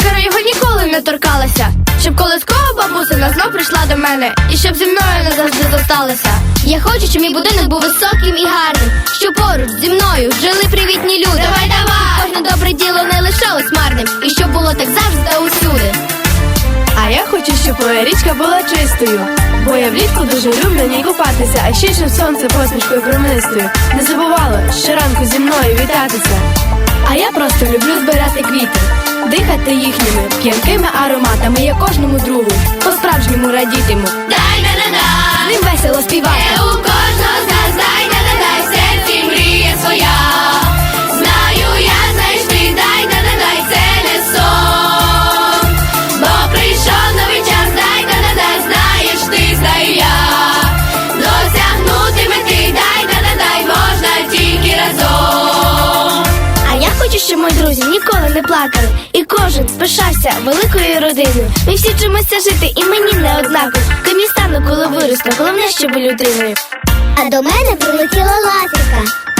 Сокира його ніколи не торкалася. Щоб колискова бабусина знов прийшла до мене, і щоб зі мною назавжди зосталася. Я хочу, щоб мій будинок був високим і гарним. Щоб поруч зі мною жили привітні люди. Давай, давай! Кожне добре діло не лишалось марним. І щоб було так завжди та усюди. А я хочу, щоб моя річка була чистою. Бо я влітку дуже люблю на ній купатися, а ще щоб сонце посмішкою проминистою не забувало щоранку зі мною вітатися. А я просто люблю збирати квіти, дихати їхніми п'янкими ароматами. Я кожному другу по-справжньому радітиму. Дай на на на З ним весело співати. Мої друзі ніколи не плакали, і кожен пишався великою родиною. Ми всі вчимося жити, і мені не однаково. Ким я стану, коли виросту, головне, щоб людиною. А до мене прилетіла ластівка